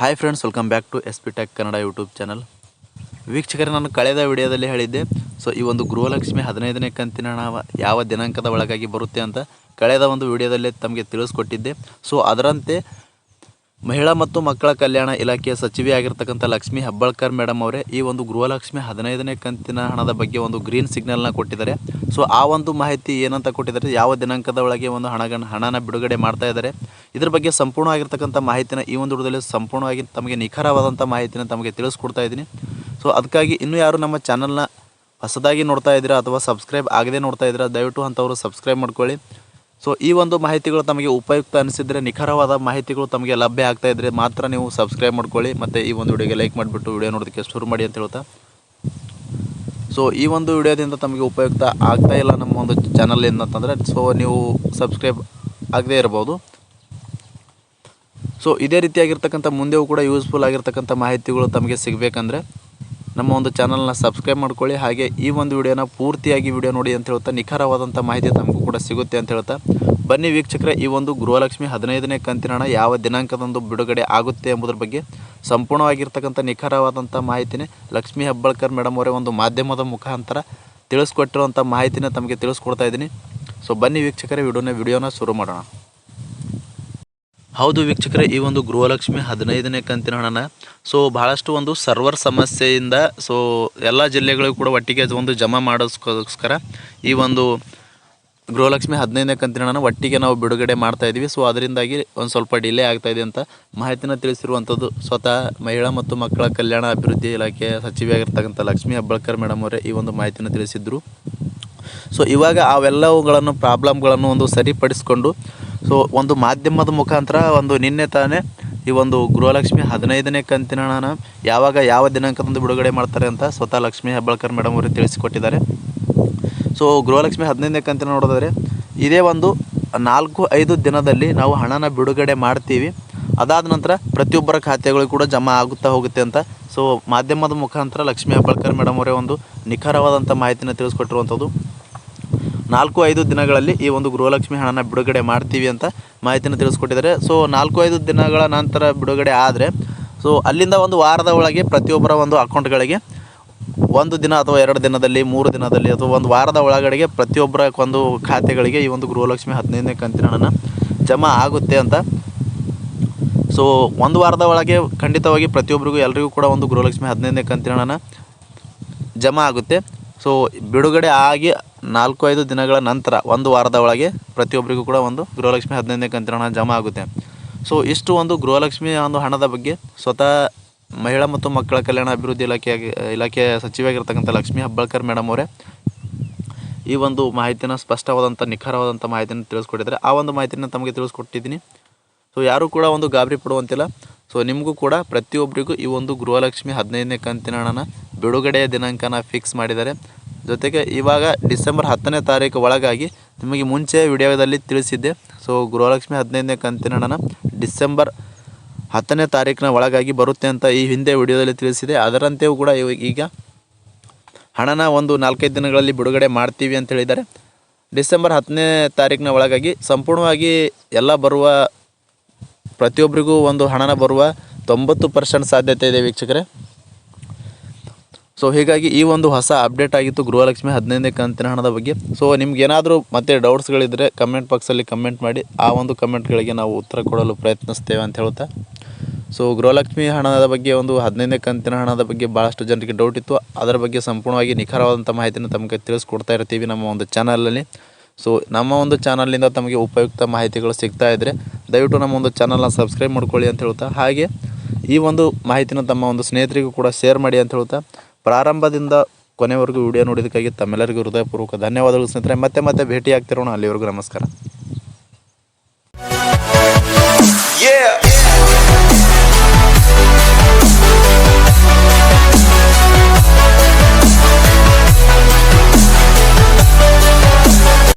Hi friends welcome back to S P tech Kannada YouTube channel ವೀಕ್ಷಕರೇ, ನಾನು ಕಳೆದ ವಿಡಿಯೋದಲ್ಲಿ ಹೇಳಿದ್ದೆ. ಸೊ ಈ ಒಂದು ಗೃಹಲಕ್ಷ್ಮಿ ಹದಿನೈದನೇ ಕಂತಿನ ಹಣ ಯಾವ ದಿನಾಂಕದ ಒಳಗಾಗಿ ಬರುತ್ತೆ ಅಂತ ಕಳೆದ ಒಂದು ವಿಡಿಯೋದಲ್ಲಿ ತಮಗೆ ತಿಳಿಸ್ಕೊಟ್ಟಿದ್ದೆ. ಸೊ ಅದರಂತೆ ಮಹಿಳಾ ಮತ್ತು ಮಕ್ಕಳ ಕಲ್ಯಾಣ ಇಲಾಖೆಯ ಸಚಿವೆ ಆಗಿರ್ತಕ್ಕಂಥ ಲಕ್ಷ್ಮಿ ಹೆಬ್ಬಾಳ್ಕರ್ ಮೇಡಮ್ ಅವರೇ ಈ ಒಂದು ಗೃಹಲಕ್ಷ್ಮಿ ಹದಿನೈದನೇ ಕಂತಿನ ಹಣದ ಬಗ್ಗೆ ಒಂದು ಗ್ರೀನ್ ಸಿಗ್ನಲ್ನ ಕೊಟ್ಟಿದ್ದಾರೆ. ಸೊ ಆ ಒಂದು ಮಾಹಿತಿ ಏನಂತ ಕೊಟ್ಟಿದ್ದಾರೆ? ಯಾವ ದಿನಾಂಕದ ಒಳಗೆ ಒಂದು ಹಣ ಹಣನ ಬಿಡುಗಡೆ ಮಾಡ್ತಾ ಇದ್ದಾರೆ? ಇದ್ರ ಬಗ್ಗೆ ಸಂಪೂರ್ಣವಾಗಿರ್ತಕ್ಕಂಥ ಮಾಹಿತಿನ ಈ ಒಂದು ವಿಡಿಯೋದಲ್ಲಿ ಸಂಪೂರ್ಣವಾಗಿ ತಮಗೆ ನಿಖರವಾದಂಥ ಮಾಹಿತಿನ ತಮಗೆ ತಿಳಿಸ್ಕೊಡ್ತಾ ಇದ್ದೀನಿ. ಸೊ ಅದಕ್ಕಾಗಿ ಇನ್ನೂ ಯಾರು ನಮ್ಮ ಚಾನಲ್ನ ಹೊಸದಾಗಿ ನೋಡ್ತಾ ಇದ್ದೀರಾ ಅಥವಾ ಸಬ್ಸ್ಕ್ರೈಬ್ ಆಗದೆ ನೋಡ್ತಾ ಇದ್ದೀರಾ, ದಯವಿಟ್ಟು ಅಂಥವರು ಸಬ್ಸ್ಕ್ರೈಬ್ ಮಾಡ್ಕೊಳ್ಳಿ. ಸೊ ಈ ಒಂದು ಮಾಹಿತಿಗಳು ತಮಗೆ ಉಪಯುಕ್ತ ಅನಿಸಿದರೆ, ನಿಖರವಾದ ಮಾಹಿತಿಗಳು ತಮಗೆ ಲಭ್ಯ ಆಗ್ತಾ ಇದ್ದರೆ ಮಾತ್ರ ನೀವು ಸಬ್ಸ್ಕ್ರೈಬ್ ಮಾಡ್ಕೊಳ್ಳಿ. ಮತ್ತು ಈ ಒಂದು ವಿಡಿಯೋಗೆ ಲೈಕ್ ಮಾಡಿಬಿಟ್ಟು ವಿಡಿಯೋ ನೋಡೋದಕ್ಕೆ ಶುರು ಮಾಡಿ ಅಂತ ಹೇಳ್ತಾ. ಸೊ ಈ ಒಂದು ವಿಡಿಯೋದಿಂದ ತಮಗೆ ಉಪಯುಕ್ತ ಆಗ್ತಾ ಇಲ್ಲ ನಮ್ಮ ಒಂದು ಚಾನಲ್ ಏನಂತಂದರೆ ಸೊ ನೀವು ಸಬ್ಸ್ಕ್ರೈಬ್ ಆಗದೇ ಇರ್ಬೋದು. ಸೊ ಇದೇ ರೀತಿಯಾಗಿರ್ತಕ್ಕಂಥ ಮುಂದೆಯೂ ಕೂಡ ಯೂಸ್ಫುಲ್ ಆಗಿರ್ತಕ್ಕಂಥ ಮಾಹಿತಿಗಳು ತಮಗೆ ಸಿಗಬೇಕಂದ್ರೆ ನಮ್ಮ ಒಂದು ಚಾನಲ್ನ ಸಬ್ಸ್ಕ್ರೈಬ್ ಮಾಡ್ಕೊಳ್ಳಿ. ಹಾಗೆ ಈ ಒಂದು ವಿಡಿಯೋನ ಪೂರ್ತಿಯಾಗಿ ವಿಡಿಯೋ ನೋಡಿ ಅಂತ ಹೇಳ್ತಾ ನಿಖರವಾದಂಥ ಮಾಹಿತಿ ತಮಗೂ ಕೂಡ ಸಿಗುತ್ತೆ ಅಂತ ಹೇಳ್ತಾ. ಬನ್ನಿ ವೀಕ್ಷಕರ, ಈ ಒಂದು ಗೃಹಲಕ್ಷ್ಮಿ ಹದಿನೈದನೇ ಕಂತಿನ ಹಣ ಯಾವ ದಿನಾಂಕದಂದು ಬಿಡುಗಡೆ ಆಗುತ್ತೆ ಎಂಬುದರ ಬಗ್ಗೆ ಸಂಪೂರ್ಣವಾಗಿರ್ತಕ್ಕಂಥ ನಿಖರವಾದಂಥ ಮಾಹಿತಿನೇ ಲಕ್ಷ್ಮಿ ಹೆಬ್ಬಾಳ್ಕರ್ ಮೇಡಮ್ ಅವರೇ ಒಂದು ಮಾಧ್ಯಮದ ಮುಖಾಂತರ ತಿಳಿಸ್ಕೊಟ್ಟಿರುವಂಥ ಮಾಹಿತಿನ ತಮಗೆ ತಿಳಿಸ್ಕೊಡ್ತಾ ಇದ್ದೀನಿ. ಸೊ ಬನ್ನಿ ವೀಕ್ಷಕರೇ, ವಿಡಿಯೋನ ವಿಡಿಯೋನ ಶುರು ಮಾಡೋಣ. ಹೌದು ವೀಕ್ಷಕರೇ, ಈ ಒಂದು ಗೃಹಲಕ್ಷ್ಮಿ ಹದಿನೈದನೇ ಕಂತಿನ ಹಣನ ಸೊ ಭಾಳಷ್ಟು ಒಂದು ಸರ್ವರ್ ಸಮಸ್ಯೆಯಿಂದ ಸೊ ಎಲ್ಲ ಜಿಲ್ಲೆಗಳಿಗೂ ಕೂಡ ಒಟ್ಟಿಗೆ ಒಂದು ಜಮಾ ಮಾಡೋಸ್ಕೋಸ್ಕರ ಈ ಒಂದು ಗೃಹಲಕ್ಷ್ಮಿ ಹದಿನೈದನೇ ಕಂತಿನ ಹಣನ ಒಟ್ಟಿಗೆ ನಾವು ಬಿಡುಗಡೆ ಮಾಡ್ತಾ ಇದ್ದೀವಿ. ಸೊ ಅದರಿಂದಾಗಿ ಒಂದು ಸ್ವಲ್ಪ ಡಿಲೇ ಆಗ್ತಾ ಇದೆ ಅಂತ ಮಾಹಿತಿನ ತಿಳಿಸಿರುವಂಥದ್ದು ಸ್ವತಃ ಮಹಿಳಾ ಮತ್ತು ಮಕ್ಕಳ ಕಲ್ಯಾಣ ಅಭಿವೃದ್ಧಿ ಇಲಾಖೆ ಸಚಿವೆಯಾಗಿರ್ತಕ್ಕಂಥ ಲಕ್ಷ್ಮಿ ಅಬ್ಬಳ್ಕರ್ ಮೇಡಮ್ ಅವರೇ ಈ ಒಂದು ಮಾಹಿತಿನ ತಿಳಿಸಿದ್ರು. ಸೊ ಇವಾಗ ಅವೆಲ್ಲವುಗಳನ್ನು ಪ್ರಾಬ್ಲಮ್ಗಳನ್ನು ಒಂದು ಸರಿಪಡಿಸ್ಕೊಂಡು ಸೊ ಒಂದು ಮಾಧ್ಯಮದ ಮುಖಾಂತರ ಒಂದು ನಿನ್ನೆ ತಾನೇ ಈ ಒಂದು ಗೃಹಲಕ್ಷ್ಮಿ ಹದಿನೈದನೇ ಕಂತಿನ ಹಣನ ಯಾವಾಗ ಯಾವ ದಿನಾಂಕದಂದು ಬಿಡುಗಡೆ ಮಾಡ್ತಾರೆ ಅಂತ ಸ್ವತಃ ಲಕ್ಷ್ಮಿ ಹೆಬ್ಬಾಳ್ಕರ್ ಮೇಡಮ್ ಅವರು ತಿಳಿಸಿಕೊಟ್ಟಿದ್ದಾರೆ. ಸೊ ಗೃಹಲಕ್ಷ್ಮಿ ಹದಿನೈದನೇ ಕಂತಿನ ನೋಡೋದಾದರೆ, ಇದೇ ಒಂದು ನಾಲ್ಕು ಐದು ದಿನದಲ್ಲಿ ನಾವು ಹಣನ ಬಿಡುಗಡೆ ಮಾಡ್ತೀವಿ. ಅದಾದ ನಂತರ ಪ್ರತಿಯೊಬ್ಬರ ಖಾತೆಗಳು ಕೂಡ ಜಮಾ ಆಗುತ್ತಾ ಹೋಗುತ್ತೆ ಅಂತ. ಸೊ ಮಾಧ್ಯಮದ ಮುಖಾಂತರ ಲಕ್ಷ್ಮೀ ಹೆಬ್ಬಾಳ್ಕರ್ ಮೇಡಮ್ ಅವರೇ ಒಂದು ನಿಖರವಾದಂಥ ಮಾಹಿತಿನ ತಿಳಿಸ್ಕೊಟ್ಟಿರುವಂಥದ್ದು. ನಾಲ್ಕು ಐದು ದಿನಗಳಲ್ಲಿ ಈ ಒಂದು ಗೃಹಲಕ್ಷ್ಮಿ ಹಣನ ಬಿಡುಗಡೆ ಮಾಡ್ತೀವಿ ಅಂತ ಮಾಹಿತಿನ ತಿಳಿಸ್ಕೊಟ್ಟಿದ್ದಾರೆ. ಸೊ, ನಾಲ್ಕು ಐದು ದಿನಗಳ ನಂತರ ಬಿಡುಗಡೆ ಆದರೆ, ಸೊ, ಅಲ್ಲಿಂದ ಒಂದು ವಾರದ ಒಳಗೆ ಪ್ರತಿಯೊಬ್ಬರ ಒಂದು ಅಕೌಂಟ್ಗಳಿಗೆ ಒಂದು ದಿನ ಅಥವಾ ಎರಡು ದಿನದಲ್ಲಿ, ಮೂರು ದಿನದಲ್ಲಿ ಅಥವಾ ಒಂದು ವಾರದ ಒಳಗಡೆಗೆ ಪ್ರತಿಯೊಬ್ಬರ ಒಂದು ಖಾತೆಗಳಿಗೆ ಈ ಒಂದು ಗೃಹಲಕ್ಷ್ಮಿ ಹದಿನೈದನೇ ಕಂತಿನ ಹಣನ ಜಮಾ ಆಗುತ್ತೆ ಅಂತ. ಸೊ, ಒಂದು ವಾರದ ಒಳಗೆ ಖಂಡಿತವಾಗಿ ಪ್ರತಿಯೊಬ್ಬರಿಗೂ ಎಲ್ಲರಿಗೂ ಕೂಡ ಒಂದು ಗೃಹಲಕ್ಷ್ಮಿ ಹದಿನೈದನೇ ಕಂತಿನ ಹಣನ ಜಮಾ ಆಗುತ್ತೆ. ಸೊ ಬಿಡುಗಡೆ ಆಗಿ ನಾಲ್ಕು ಐದು ದಿನಗಳ ನಂತರ ಒಂದು ವಾರದ ಒಳಗೆ ಪ್ರತಿಯೊಬ್ಬರಿಗೂ ಕೂಡ ಒಂದು ಗೃಹಲಕ್ಷ್ಮಿ ಹದಿನೈದನೇ ಕಂತಿನ ಹಣ ಜಮಾ ಆಗುತ್ತೆ. ಸೊ ಇಷ್ಟು ಒಂದು ಗೃಹಲಕ್ಷ್ಮಿ ಒಂದು ಹಣದ ಬಗ್ಗೆ ಸ್ವತಃ ಮಹಿಳಾ ಮತ್ತು ಮಕ್ಕಳ ಕಲ್ಯಾಣ ಅಭಿವೃದ್ಧಿ ಇಲಾಖೆ ಇಲಾಖೆಯ ಸಚಿವಾಗಿರ್ತಕ್ಕಂಥ ಲಕ್ಷ್ಮೀ ಹಬ್ಬಳ್ಕರ್ ಮೇಡಮ್ ಅವರೇ ಈ ಒಂದು ಮಾಹಿತಿನ ಸ್ಪಷ್ಟವಾದಂಥ, ನಿಖರವಾದಂಥ ಮಾಹಿತಿನ ತಿಳಿಸ್ಕೊಟ್ಟಿದ್ದಾರೆ. ಆ ಒಂದು ಮಾಹಿತಿನ ತಮಗೆ ತಿಳಿಸ್ಕೊಟ್ಟಿದ್ದೀನಿ. ಸೊ ಯಾರೂ ಕೂಡ ಒಂದು ಗಾಬರಿ ಪಡುವಂತಿಲ್ಲ. ಸೊ ನಿಮಗೂ ಕೂಡ ಪ್ರತಿಯೊಬ್ಬರಿಗೂ ಈ ಒಂದು ಗೃಹಲಕ್ಷ್ಮಿ ಹದಿನೈದನೇ ಕಂತಿನ ಹಣನ ಬಿಡುಗಡೆಯ ದಿನಾಂಕನ ಫಿಕ್ಸ್ ಮಾಡಿದ್ದಾರೆ. ಜೊತೆಗೆ ಇವಾಗ ಡಿಸೆಂಬರ್ ಹತ್ತನೇ ತಾರೀಕು ಒಳಗಾಗಿ ನಿಮಗೆ ಮುಂಚೆ ವಿಡಿಯೋದಲ್ಲಿ ತಿಳಿಸಿದ್ದೆ. ಸೊ ಗೃಹಲಕ್ಷ್ಮಿ ಹದಿನೈದನೇ ಕಂತಿನ ಹಣನ ಡಿಸೆಂಬರ್ ಹತ್ತನೇ ತಾರೀಕಿನ ಒಳಗಾಗಿ ಬರುತ್ತೆ ಅಂತ ಈ ಹಿಂದೆ ವಿಡಿಯೋದಲ್ಲಿ ತಿಳಿಸಿದೆ. ಅದರಂತೆಯೂ ಕೂಡ ಈಗ ಹಣನ ಒಂದು ನಾಲ್ಕೈದು ದಿನಗಳಲ್ಲಿ ಬಿಡುಗಡೆ ಮಾಡ್ತೀವಿ ಅಂತ ಹೇಳಿದ್ದಾರೆ. ಡಿಸೆಂಬರ್ ಹತ್ತನೇ ತಾರೀಕಿನ ಒಳಗಾಗಿ ಸಂಪೂರ್ಣವಾಗಿ ಎಲ್ಲ ಬರುವ ಪ್ರತಿಯೊಬ್ಬರಿಗೂ ಒಂದು ಹಣನ ಬರುವ ತೊಂಬತ್ತು ಪರ್ಸೆಂಟ್ ಸಾಧ್ಯತೆ ಇದೆ ವೀಕ್ಷಕರೇ. ಸೊ ಹೀಗಾಗಿ ಈ ಒಂದು ಹೊಸ ಅಪ್ಡೇಟ್ ಆಗಿತ್ತು ಗೃಹಲಕ್ಷ್ಮಿ ಹದಿನೈದನೇ ಕಂತಿನ ಹಣದ ಬಗ್ಗೆ. ಸೊ ನಿಮ್ಗೆ ಏನಾದರೂ ಮತ್ತೆ ಡೌಟ್ಸ್ಗಳಿದ್ದರೆ ಕಮೆಂಟ್ ಬಾಕ್ಸಲ್ಲಿ ಕಮೆಂಟ್ ಮಾಡಿ, ಆ ಒಂದು ಕಮೆಂಟ್ಗಳಿಗೆ ನಾವು ಉತ್ತರ ಕೊಡಲು ಪ್ರಯತ್ನಿಸ್ತೇವೆ ಅಂತ ಹೇಳ್ತಾ. ಸೊ ಗೃಹಲಕ್ಷ್ಮಿ ಹಣದ ಬಗ್ಗೆ ಒಂದು ಹದಿನೈದನೇ ಕಂತಿನ ಹಣದ ಬಗ್ಗೆ ಭಾಳಷ್ಟು ಜನರಿಗೆ ಡೌಟ್ ಇತ್ತು. ಅದರ ಬಗ್ಗೆ ಸಂಪೂರ್ಣವಾಗಿ ನಿಖರವಾದಂಥ ಮಾಹಿತಿಯನ್ನು ತಮಗೆ ತಿಳಿಸ್ಕೊಡ್ತಾ ಇರ್ತೀವಿ ನಮ್ಮ ಒಂದು ಚಾನಲಲ್ಲಿ ಸೊ ನಮ್ಮ ಒಂದು ಚಾನಲ್ನಿಂದ ತಮಗೆ ಉಪಯುಕ್ತ ಮಾಹಿತಿಗಳು ಸಿಗ್ತಾ ಇದ್ದರೆ ದಯವಿಟ್ಟು ನಮ್ಮ ಒಂದು ಚಾನಲ್ನ ಸಬ್ಸ್ಕ್ರೈಬ್ ಮಾಡ್ಕೊಳ್ಳಿ ಅಂತ ಹೇಳ್ತಾ, ಹಾಗೆ ಈ ಒಂದು ಮಾಹಿತಿನ ತಮ್ಮ ಒಂದು ಸ್ನೇಹಿತರಿಗೂ ಕೂಡ ಶೇರ್ ಮಾಡಿ ಅಂತ ಹೇಳ್ತಾ, ಪ್ರಾರಂಭದಿಂದ ಕೊನೆವರೆಗೂ ವಿಡಿಯೋ ನೋಡಿದ್ದಕ್ಕಾಗಿ ತಮ್ಮೆಲ್ಲರಿಗೂ ಹೃದಯಪೂರ್ವಕ ಧನ್ಯವಾದಗಳು ಸ್ನೇಹಿತರೆ. ಮತ್ತೆ ಮತ್ತೆ ಭೇಟಿ ಆಗ್ತಿರೋಣ ಅಲ್ಲಿವರೆಗೂ ನಮಸ್ಕಾರ.